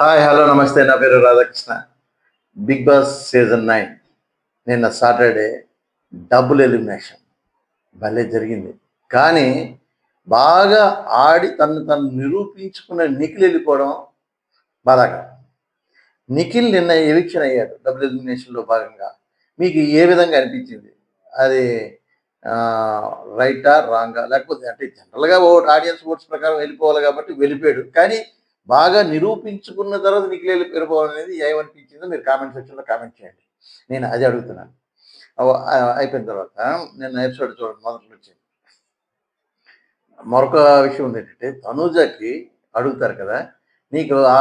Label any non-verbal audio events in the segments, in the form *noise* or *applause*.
Hi hello నమస్తే నా పేరు Radhakrishna. Bigg Boss season nine నిన్న సాటర్డే డబుల్ ఎలిమినేషన్ భలే జరిగింది. కానీ బాగా ఆడి తను తను నిరూపించుకున్న నిఖిల్ వెళ్ళిపోవడం బాధాకరం. నిఖిల్ నిన్న ఎవిక్షన్ అయ్యాడు డబుల్ ఎలిమినేషన్లో భాగంగా. మీకు ఏ విధంగా అనిపించింది? అది రైటా రాంగా లేకపోతే అంటే జనరల్గా ఓట్ ఆడియన్స్ ఓట్స్ ప్రకారం వెళ్ళిపోవాలి కాబట్టి వెళ్ళిపోయాడు. కానీ బాగా నిరూపించుకున్న తర్వాత నిఖిలేలు వెళ్ళిపోవడం అనేది ఏమనిపించిందో మీరు కామెంట్ సెక్షన్లో కామెంట్ చేయండి. నేను అది అడుగుతున్నాను. అయిపోయిన తర్వాత నేను ఎపిసోడ్ చూడండి మొదట్లో వచ్చింది మరొక విషయం ఉంది ఏంటంటే తనూజకి అడుగుతారు కదా నీకు ఆ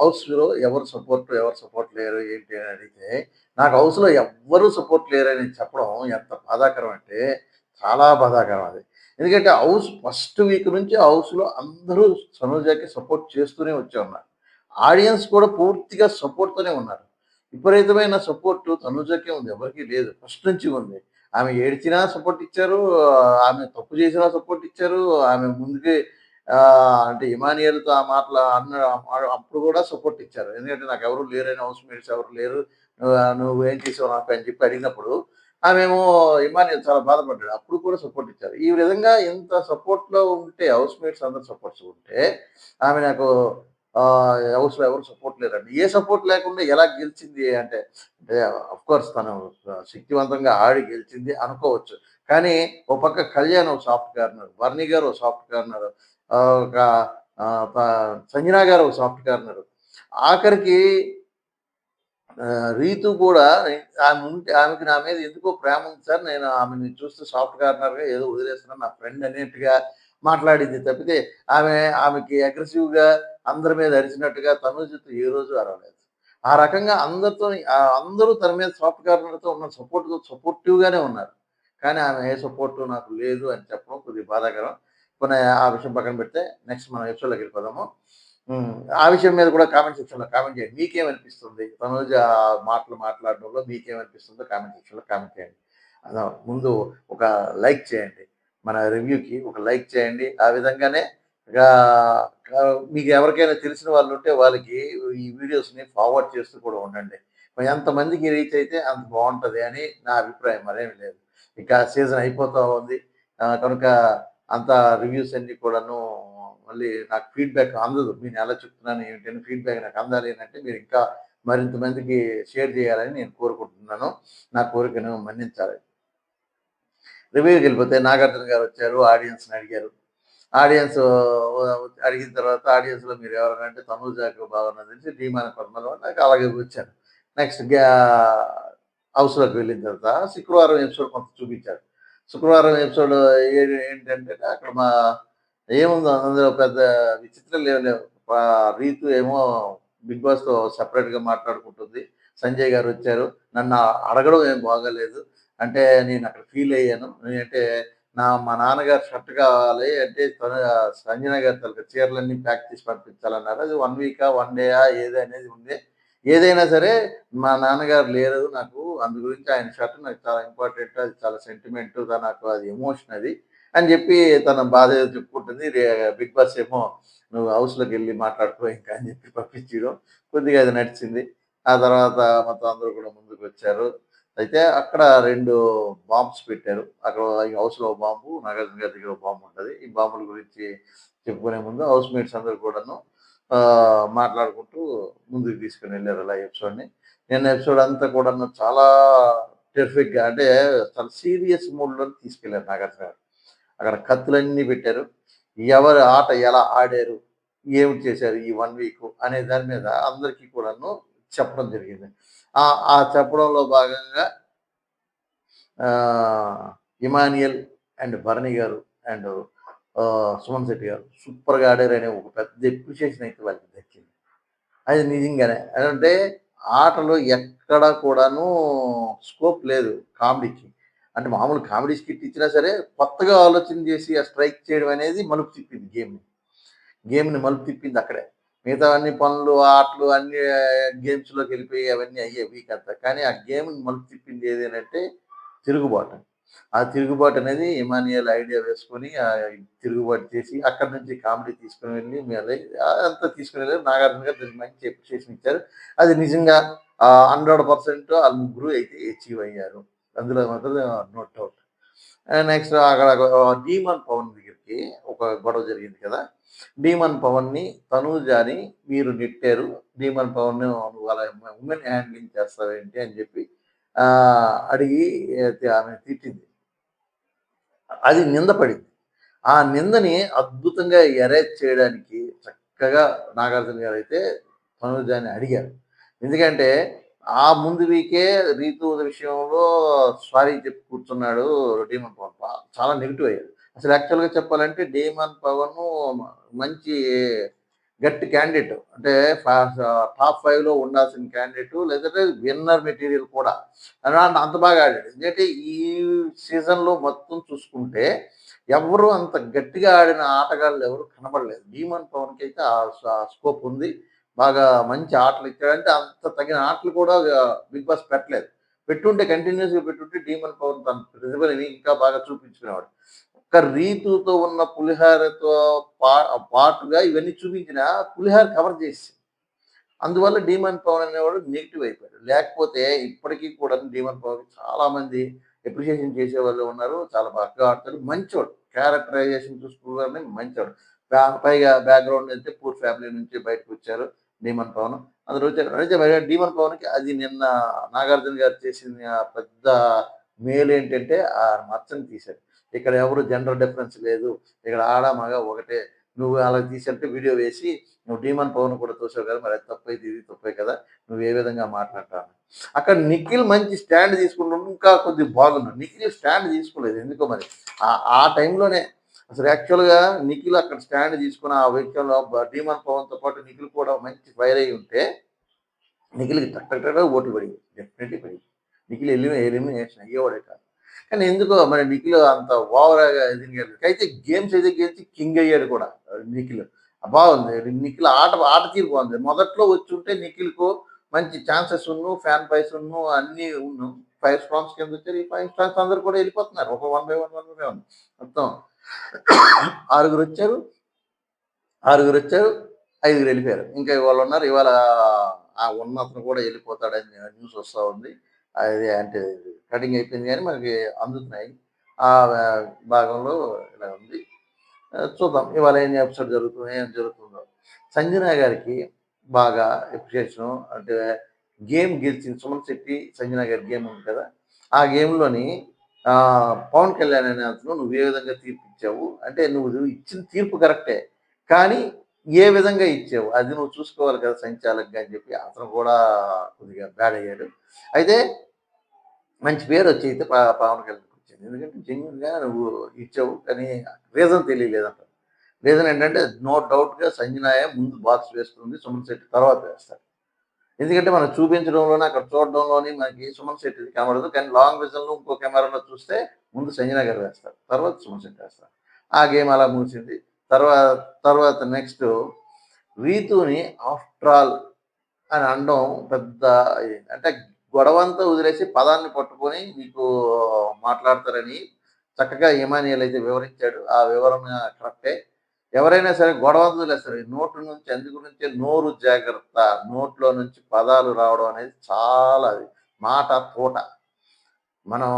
హౌస్లో ఎవరు సపోర్ట్ ఎవరు సపోర్ట్ లేరు ఏంటి అని అడిగితే నాకు హౌస్లో ఎవ్వరు సపోర్ట్ లేరు అని చెప్పడం ఎంత బాధాకరం అంటే చాలా బాధాకరం అది. ఎందుకంటే హౌస్ ఫస్ట్ వీక్ నుంచి హౌస్లో అందరూ సనూజాకి సపోర్ట్ చేస్తూనే వచ్చి ఉన్నారు ఆడియన్స్ కూడా పూర్తిగా సపోర్ట్తోనే ఉన్నారు. విపరీతమైన సపోర్ట్ తనుజకే ఉంది ఎవరికీ లేదు. ఫస్ట్ నుంచి ఉంది. ఆమె ఏడ్చినా సపోర్ట్ ఇచ్చారు ఆమె తప్పు చేసినా సపోర్ట్ ఇచ్చారు ఆమె ముందుకే అంటే ఇమానియల్తో ఆ మాటలు అన్న అప్పుడు కూడా సపోర్ట్ ఇచ్చారు. ఎందుకంటే నాకు ఎవరు లేరని హౌస్ మేట్స్ ఎవరు లేరు నువ్వు- నువ్వు ఏం చేసావు నాకు అని చెప్పి అడిగినప్పుడు ఆమెమో ఇమాని చాలా బాధపడ్డాడు. అప్పుడు కూడా సపోర్ట్ ఇచ్చారు. ఈ విధంగా ఇంత సపోర్ట్లో ఉంటే హౌస్ మేట్స్ అందరు సపోర్ట్స్ ఉంటే ఆమె నాకు హౌస్లో ఎవరు సపోర్ట్ లేరండి. ఏ సపోర్ట్ లేకుండా ఎలా గెలిచింది అంటే అఫ్ కోర్స్ తను శక్తివంతంగా ఆడి గెలిచింది అనుకోవచ్చు. కానీ ఓ పక్క కళ్యాణ్ ఒక సాఫ్ట్ కార్నర్ వర్ణి గారు ఒక సాఫ్ట్ కార్నర్ ఒక సంజనా గారు ఒక సాఫ్ట్ కార్నర్ ఆఖరికి రీతు కూడా ఆమె ఉంటే ఆమెకి నా మీద ఎందుకో ప్రేమ ఉంది సార్. నేను ఆమెని చూస్తే సాఫ్ట్ కార్నర్గా ఏదో వదిలేస్తున్నాను. నా ఫ్రెండ్ అనేట్టుగా మాట్లాడింది తప్పితే ఆమె ఆమెకి అగ్రెసివ్గా అందరి మీద అరిచినట్టుగా తనుజతో ఏ రోజు అరవలేదు. ఆ రకంగా అందరితో ఆ అందరూ తన మీద సాఫ్ట్ కార్నర్తో ఉన్న సపోర్ట్ సపోర్టివ్గానే ఉన్నారు. కానీ ఆమె ఏ సపోర్టు నాకు లేదు అని చెప్పడం కొద్దిగా బాధాకరం. కొన్ని ఆ విషయం పక్కన పెడితే నెక్స్ట్ మనం ఎపిసోడ్లోకి వెళ్ళిపోదాము. ఆ విషయం మీద కూడా కామెంట్ సెక్షన్లో కామెంట్ చేయండి. మీకేమనిపిస్తుంది? తనుజ ఆ మాటలు మాట్లాడడంలో మీకేమనిపిస్తుందో కామెంట్ సెక్షన్లో కామెంట్ చేయండి. ముందు ఒక లైక్ చేయండి. మన రివ్యూకి ఒక లైక్ చేయండి. ఆ విధంగానే మీకు ఎవరికైనా తెలిసిన వాళ్ళు ఉంటే వాళ్ళకి ఈ వీడియోస్ని ఫార్వర్డ్ చేస్తూ కూడా ఉండండి. ఎంతమందికి రీచ్ అయితే అంత బాగుంటుంది అని నా అభిప్రాయం. మరేమి లేదు. ఇక సీజన్ అయిపోతూ ఉంది. కనుక అంత రివ్యూస్ అన్ని కూడాను మళ్ళీ నాకు ఫీడ్బ్యాక్ అందదు. నేను ఎలా చెప్తున్నాను ఏంటంటే ఫీడ్బ్యాక్ నాకు అందాలి అంటే మీరు ఇంకా మరింత మందికి షేర్ చేయాలని నేను కోరుకుంటున్నాను. నా కోరికను మన్నించాలి. రివ్యూకి వెళ్ళిపోతే నాగార్జున గారు వచ్చారు ఆడియన్స్ని అడిగారు. ఆడియన్స్ అడిగిన తర్వాత ఆడియన్స్లో మీరు ఎవరైనా అంటే తనూజాకు బాగున్నది తెలిసి ధీమాన పద్మలో నాకు అలాగే వచ్చారు. నెక్స్ట్ హౌస్లోకి వెళ్ళిన తర్వాత శుక్రవారం ఎపిసోడ్ కొంత చూపించారు. శుక్రవారం ఎపిసోడ్ ఏంటంటే అక్కడ మా ఏముందో అందులో పెద్ద విచిత్రం లేవు లేవు. రీతు ఏమో బిగ్ బాస్తో సపరేట్గా మాట్లాడుకుంటుంది. సంజయ్ గారు వచ్చారు. నన్ను అడగడం ఏం బాగాలేదు. అంటే నేను అక్కడ ఫీల్ అయ్యాను. అంటే నా మా నాన్నగారు షర్ట్ కావాలి అంటే తన సంజన గారి తలక చీరలన్నీ ప్యాక్ చేసి పంపించాలన్నారు. అది వన్ వీకా వన్ డేయా ఏది అనేది ఉంది ఏదైనా సరే మా నాన్నగారు లేరు నాకు. అందు గురించి ఆయన షర్ట్ నాకు చాలా ఇంపార్టెంట్ అది చాలా సెంటిమెంట్ నాకు అది ఎమోషన్ అది. అని చెప్పి తన బాధ ఏదో చెప్పుకుంటుంది. బిగ్ బాస్ ఏమో నువ్వు హౌస్లోకి వెళ్ళి మాట్లాడుకో ఇంకా అని చెప్పి పంపించడం. కొద్దిగా అది నడిచింది. ఆ తర్వాత మొత్తం అందరూ కూడా ముందుకు వచ్చారు. అయితే అక్కడ రెండు బాంబ్స్ పెట్టారు. అక్కడ ఈ హౌస్లో బాంబు నాగార్జున గారి దగ్గర ఒక బాంబు ఉంటుంది. ఈ బాంబుల గురించి చెప్పుకునే ముందు హౌస్ మేట్స్ అందరూ కూడాను ఆ, మాట్లాడుకుంటూ ముందుకు తీసుకుని వెళ్ళారు అలా ఎపిసోడ్ని నిన్న ఎపిసోడ్ అంతా కూడా చాలా టెరిఫిక్గా అంటే చాలా సీరియస్ మూడ్లో తీసుకెళ్ళారు నాగార్జున గారు. అక్కడ కత్తులన్నీ పెట్టారు. ఎవరు ఆట ఎలా ఆడారు ఏమిటి చేశారు ఈ వన్ వీక్ అనే దాని మీద అందరికీ కూడాను చెప్పడం జరిగింది. ఆ ఆ చెప్పడంలో భాగంగా Emmanuel and Bharani garu and Suman Shetty గారు సూపర్గా ఆడారు అనే ఒక పెద్ద ఎప్రిషియేషన్ అయితే వాళ్ళకి దక్కింది. అది నిజంగానే. అంటే ఆటలో ఎక్కడ కూడాను స్కోప్ లేదు కామెడీకి. అంటే మామూలు కామెడీ స్కిట్ ఇచ్చినా సరే కొత్తగా ఆలోచన చేసి ఆ స్ట్రైక్ చేయడం అనేది మలుపు తిప్పింది గేమ్ని గేమ్ని మలుపు తిప్పింది అక్కడే. మిగతా అన్ని పనులు ఆటలు అన్ని గేమ్స్లోకి వెళ్ళిపోయి అవన్నీ అయ్యే వీక్ అంతా. కానీ ఆ గేమ్ని మలుపు తిప్పింది ఏది అంటే తిరుగుబాటు. ఆ తిరుగుబాటు అనేది ఇమానియల్ ఐడియా వేసుకొని ఆ తిరుగుబాటు చేసి అక్కడి నుంచి కామెడీ తీసుకుని వెళ్ళి మళ్ళీ అంతా తీసుకుని వెళ్ళి నాగార్జున గారు దానికి మంచి అప్రిషియేషన్ ఇచ్చారు. అది నిజంగా హండ్రెడ్ పర్సెంట్ ఆ ముగ్గురు అయితే అచీవ్ అయ్యారు. అందులో మాత్రం నో డౌట్ నెక్స్ట్ అక్కడ డీమన్ పవన్ దగ్గరికి ఒక గొడవ జరిగింది కదా. డీమన్ పవన్ని తనూజాని మీరు నెట్టారు. డీమన్ పవన్ వాళ్ళ ఉమెన్ హ్యాండ్లింగ్ చేస్తావేంటి అని చెప్పి అడిగి ఆమె తిట్టింది. అది నింద పడింది. ఆ నిందని అద్భుతంగా ఎరేజ్ చేయడానికి చక్కగా నాగార్జున గారు అయితే తనుజాని అడిగారు. ఎందుకంటే ఆ ముందు వీకే రీతు విషయంలో సారీ చెప్పి కూర్చున్నాడు డీమన్ పవన్. చాలా నెగిటివ్ అయ్యాడు. అసలు యాక్చువల్గా చెప్పాలంటే డీమన్ పవన్ మంచి గట్టి క్యాండిడేట్ అంటే టాప్ ఫైవ్లో ఉండాల్సిన క్యాండిడేట్ లేదంటే విన్నర్ మెటీరియల్ కూడా. అంత బాగా ఆడాడు. ఎందుకంటే ఈ సీజన్లో మొత్తం చూసుకుంటే ఎవరు అంత గట్టిగా ఆడిన ఆటగాళ్ళు ఎవరు కనబడలేదు. డీమన్ పవన్కి అయితే ఆ స్కోప్ ఉంది. బాగా మంచి ఆటలు ఇచ్చాడంటే అంత తగిన ఆటలు కూడా బిగ్ బాస్ పెట్టలేదు. పెట్టుంటే కంటిన్యూస్గా పెట్టుంటే డీమన్ పవన్ తన ప్రతిభని ఇంకా బాగా చూపించుకునేవాడు. ఒక రీతుతో ఉన్న పులిహారతో పా పాటుగా ఇవన్నీ చూపించిన పులిహార కవర్ చేసి. అందువల్ల డీమన్ పవన్ అనేవాడు నెగిటివ్ అయిపోయాడు. లేకపోతే ఇప్పటికీ కూడా డీమన్ పవన్ చాలామంది అప్రిషియేషన్ చేసే వాళ్ళు ఉన్నారు. చాలా బాగా ఆడతారు. మంచివాడు క్యారెక్టరైజేషన్ చూసుకుని మంచివాడు పైగా బ్యాక్గ్రౌండ్ అయితే పూర్ ఫ్యామిలీ నుంచి బయటకు వచ్చారు. డీమన్ పవన్. అందులో వచ్చారు అయితే మరి డీమన్ పవన్కి అది నిన్న నాగార్జున గారు చేసిన పెద్ద మేలు ఏంటంటే ఆ మచ్చని తీశారు ఇక్కడ ఎవరు జెండర్ డిఫరెన్స్ లేదు. ఇక్కడ ఆడ మగ ఒకటే. నువ్వు అలా తీసంటే వీడియో వేసి నువ్వు డీమన్ పవన్ కూడా చూసావు కదా మరి అది తప్పైతే ఇది తప్పే కదా నువ్వు ఏ విధంగా మాట్లాడతాను అక్కడ నిఖిల్ మంచి స్టాండ్ తీసుకుంటుంటే ఇంకా కొద్దిగా బాగున్నాడు. నిఖిల్ స్టాండ్ తీసుకోలేదు. ఎందుకో మరి? ఆ టైంలోనే అసలు యాక్చువల్గా నిఖిల్ అక్కడ స్టాండ్ తీసుకుని ఆ విషయంలో డీమన్ పవన్తో పాటు నిఖిల్ కూడా మంచి ఫైర్ అయి ఉంటే నిఖిల్కి తట్టగా టక్ ఓట్లు పడింది. డెఫినెట్లీ పడింది. నిఖిల్ ఎలిమి ఎలిమినేషన్ అయ్యేవాడే కాదు. కానీ ఎందుకో మరి నిఖిల్ అంత ఓవర్గా ఎదిగాడు అయితే గేమ్స్ అయితే గెలిచి కింగ్ అయ్యాడు కూడా నిఖిల్. బాగుంది. నిఖిల్ ఆట ఆట తీరు బాగుంది. మొదట్లో వచ్చి ఉంటే నిఖిల్కు మంచి ఛాన్సెస్ ఉన్ను ఫ్యాన్ పైస్ ఉన్ను అన్నీ ఉన్ను. ఫైవ్ స్ట్రాంగ్స్ కింద వచ్చారు. ఈ ఫైవ్ స్ట్రాంగ్స్ అందరు కూడా వెళ్ళిపోతున్నారు. ఒక one by one one by one మొత్తం *coughs* ఆరుగురు వచ్చారు. ఆరుగురు వచ్చారు. ఐదుగురు వెళ్ళిపోయారు. ఇంకా వాళ్ళు ఉన్నారు. ఇవాళ ఆ ఉన్న అతను కూడా వెళ్ళిపోతాడని న్యూస్ వస్తూ ఉంది. అది అంటే కటింగ్ అయిపోయింది కానీ మనకి అందుతున్నాయి. ఆ భాగంలో ఇలా ఉంది. చూద్దాం. ఇవాళ ఏం ఎపిసోడ్ జరుగుతుందో ఏం జరుగుతుందో. సంజన గారికి బాగా ఎప్రిషియేషన్ అంటే గేమ్ గెలిచింది. సుమన్ శెట్టి సంజన గారి గేమ్ ఉంది కదా. ఆ గేమ్లోని పవన్ కళ్యాణ్ అనే అతను నువ్వు ఏ విధంగా తీర్పు ఇచ్చావు అంటే నువ్వు ఇచ్చిన తీర్పు కరెక్టే. కానీ ఏ విధంగా ఇచ్చావు? అది నువ్వు చూసుకోవాలి కదా సంచాలకుగా అని చెప్పి అతను కూడా కొద్దిగా బ్యాడ్ అయ్యాడు. అయితే మంచి పేరు వచ్చి అయితే పవన్ కళ్యాణ్కి వచ్చింది. ఎందుకంటే జెన్యున్గా నువ్వు ఇచ్చావు కానీ రీజన్ తెలియలేదంట రీజన్ ఏంటంటే నో డౌట్గా సంజనాయ ముందు బాక్స్ వేస్తుంది సుమన్ శెట్టి తర్వాత వేస్తారు. ఎందుకంటే మనం చూపించడంలోనే అక్కడ చూడడంలోని మనకి సుమన్ శెట్టి కనబడదు కానీ లాంగ్ విజన్లో ఇంకో కెమెరాలో చూస్తే ముందు సంజన గారు వేస్తారు. తర్వాత సుమన్ శెట్టి వేస్తారు. ఆ గేమ్ అలా ముగిసింది. తర్వాత తర్వాత నెక్స్ట్ రీతుని ఆఫ్టర్ ఆల్ అని అనడం పెద్ద అంటే గొడవంతా వదిలేసి పదాన్ని పట్టుకొని మీకు మాట్లాడతారని చక్కగా ఇమానియల్ అయితే వివరించాడు. ఆ వివరణ కరెక్టే ఎవరైనా సరే గొడవ లేదు ఈ నోటు నుంచి అందు గురించి నోరు జాగ్రత్త నోట్లో నుంచి పదాలు రావడం అనేది చాలా మాట తోట. మనం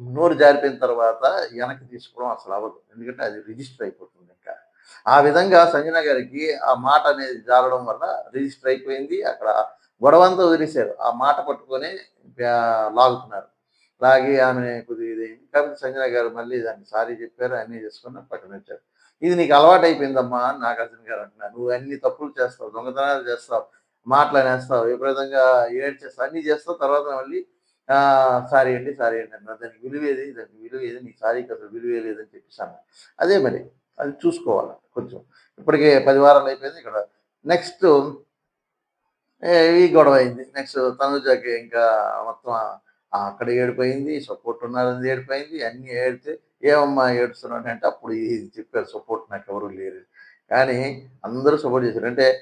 నోరు జారిపోయిన తర్వాత వెనక్కి తీసుకోవడం అసలు అవ్వదు. ఎందుకంటే అది రిజిస్టర్ అయిపోతుంది ఇంకా. ఆ విధంగా సంజన గారికి ఆ మాట అనేది జారడం వల్ల రిజిస్టర్ అయిపోయింది. అక్కడ గొడవంతా వదిలేశారు. ఆ మాట పట్టుకొని లాగుతున్నారు. లాగి ఆమె కొద్దిగా ఇది. కాబట్టి సంజన గారు మళ్ళీ దాన్ని సారీ చెప్పారు అన్నీ చేసుకున్నా పక్కన వచ్చారు. ఇది నీకు అలవాటు అయిపోయిందమ్మా నాగార్జున గారు అంటున్నారు. నువ్వు అన్ని తప్పులు చేస్తావు దొంగతనాలు చేస్తావు మాట్లాడేస్తావు విపరీతంగా ఏడ్చేస్తావు అన్నీ చేస్తావు తర్వాత మళ్ళీ సారీ అండి సారీ అండి అన్నారు. దానికి విలువేది దానికి విలువేది నీ సారీకి అసలు విలువే లేదని చెప్పేసాను అదే మరి అది చూసుకోవాలి కొంచెం. ఇప్పటికే పది వారాలు అయిపోయింది ఇక్కడ. నెక్స్ట్ ఈ గొడవ అయింది. నెక్స్ట్ తనుజాకి ఇంకా మొత్తం అక్కడ ఏడిపోయింది సపోర్ట్ ఉన్నారని ఏడిపోయింది అన్ని ఏడితే ఏమమ్మా ఏడుస్తున్నాడు అంటే అప్పుడు ఇది చెప్పారు సపోర్ట్ నాకు ఎవరు లేరు. కానీ అందరూ సపోర్ట్ చేశారు. అంటే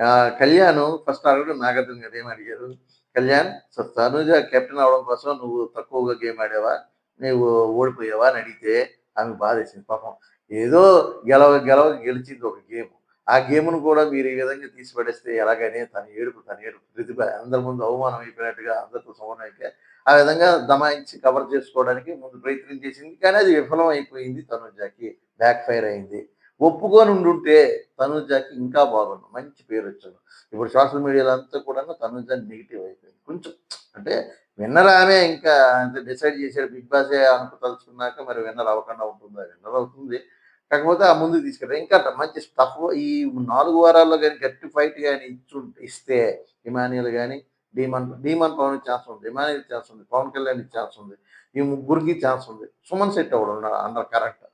ఆ, కళ్యాణ్ ఫస్ట్ అడగడం నాగార్జున గారు ఏం అడిగారు? కళ్యాణ్ తనుజ కెప్టెన్ అవడం కోసం నువ్వు తక్కువగా గేమ్ ఆడావా? నువ్వు ఓడిపోయావా? అని అడిగితే ఆమె బాధేసింది. పాపం ఏదో గెలవ గెలవ గెలిచింది ఒక గేమ్. ఆ గేమ్ను కూడా మీరు ఈ విధంగా తీసిపడేస్తే ఎలాగనే తన ఏడుపు తన ఏడుపు ప్రతిభ అందరి ముందు అవమానం అయిపోయినట్టుగా అందరితో సమానం అయితే ఆ విధంగా దమాయించి కవర్ చేసుకోవడానికి ముందు ప్రయత్నం చేసింది. కానీ అది విఫలం అయిపోయింది తనుజాకి. బ్యాక్ ఫైర్ అయింది. ఒప్పుకొని ఉండుంటే తనుజాకి ఇంకా బాగుండు. మంచి పేరు వచ్చాడు ఇప్పుడు సోషల్ మీడియాలో అంతా కూడా తనుజా నెగిటివ్ అయిపోయింది. కొంచెం అంటే విన్నర్ ఆమె ఇంకా అంటే డిసైడ్ చేశాడు. బిగ్ బాస్ అనుకు తలుచుకున్నాక మరి విన్నర్ అవ్వకుండా ఉంటుందా? విన్నర్ అవుతుంది. కాకపోతే ఆ ముందు తీసుకెళ్ళారు ఇంకా మంచి స్టఫ్ ఈ నాలుగు వారాల్లో కానీ గట్టి ఫైట్ కానీ ఇచ్చు ఇస్తే ఇమానియల్ కానీ డీమన్ డీమన్ పవన్ ఛాన్స్ ఉంది ఇమానియల్ ఛాన్స్ ఉంది పవన్ కళ్యాణ్ ఛాన్స్ ఉంది ఈ ముగ్గురికి ఛాన్స్ ఉంది. సుమన్ శెట్టి కూడా ఉన్నాడు అండర్ కరెక్ట్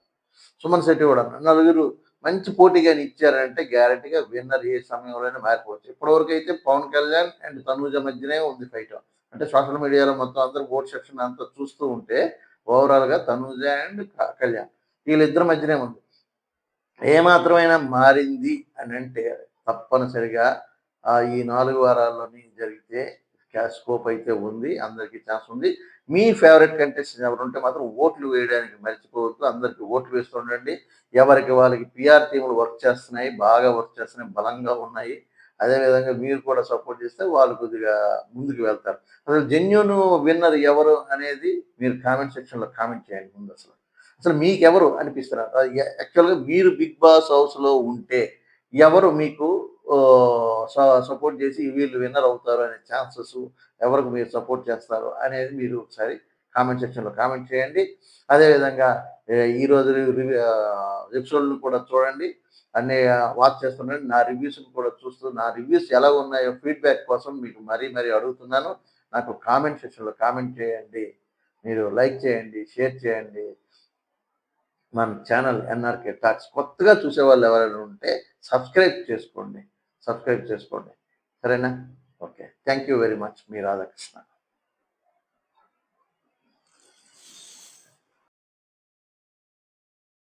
సుమన్ శెట్టి కూడా నలుగురు మంచి పోటీ కానీ ఇచ్చారంటే గ్యారంటీగా విన్నర్ ఏ సమయంలోనే మారిపోవచ్చు. ఇప్పటివరకు అయితే పవన్ కళ్యాణ్ అండ్ తనూజ మధ్యనే ఉంది ఫైట్ అంటే సోషల్ మీడియాలో మొత్తం అందరూ ఓట్ సెక్షన్ అంతా చూస్తూ ఉంటే ఓవరాల్గా తనూజ అండ్ కళ్యాణ్ వీళ్ళిద్దరి మధ్యనే ఉంది. ఏమాత్రమైనా మారింది అని అంటే తప్పనిసరిగా ఈ నాలుగు వారాల్లోని జరిగితే క్యాష్ స్కోప్ అయితే ఉంది అందరికీ ఛాన్స్ ఉంది. మీ ఫేవరెట్ కంటెస్టెంట్ ఎవరు ఉంటే మాత్రం ఓట్లు వేయడానికి మర్చిపోవద్దు అందరికీ ఓట్లు వేస్తుండండి ఎవరికి వాళ్ళకి పిఆర్ టీములు వర్క్ చేస్తున్నాయి బాగా వర్క్ చేస్తున్నాయి బలంగా ఉన్నాయి. అదేవిధంగా మీరు కూడా సపోర్ట్ చేస్తే వాళ్ళు కొద్దిగా ముందుకు వెళ్తారు. అసలు జెన్యున్ విన్నర్ ఎవరు అనేది మీరు కామెంట్ సెక్షన్లో కామెంట్ చేయండి ముందు అసలు. అసలు మీకెవరు అనిపిస్తున్నారు? యాక్చువల్గా మీరు బిగ్ బాస్ హౌస్లో ఉంటే ఎవరు మీకు సపోర్ట్ చేసి వీళ్ళు విన్నర్ అవుతారు అనే ఛాన్సెస్ ఎవరికి మీరు సపోర్ట్ చేస్తారు అనేది మీరు ఒకసారి కామెంట్ సెక్షన్లో కామెంట్ చేయండి. అదేవిధంగా ఈరోజు రివ్యూ రోజు ఎపిసోడ్ను కూడా చూడండి. అన్ని వాచ్ చేస్తున్నాను. నా రివ్యూస్ని కూడా చూస్తూ నా రివ్యూస్ ఎలా ఉన్నాయో ఫీడ్బ్యాక్ కోసం మీకు మరీ మరీ అడుగుతున్నాను. నాకు కామెంట్ సెక్షన్లో కామెంట్ చేయండి. మీరు లైక్ చేయండి షేర్ చేయండి. మన ఛానల్ ఎన్ఆర్కే టాక్స్ కొత్తగా చూసే వాళ్ళు ఎవరైనా ఉంటే సబ్స్క్రైబ్ చేసుకోండి. సబ్స్క్రైబ్ చేసుకోండి. సరేనా? Okay thank you very much me Radhakrishna.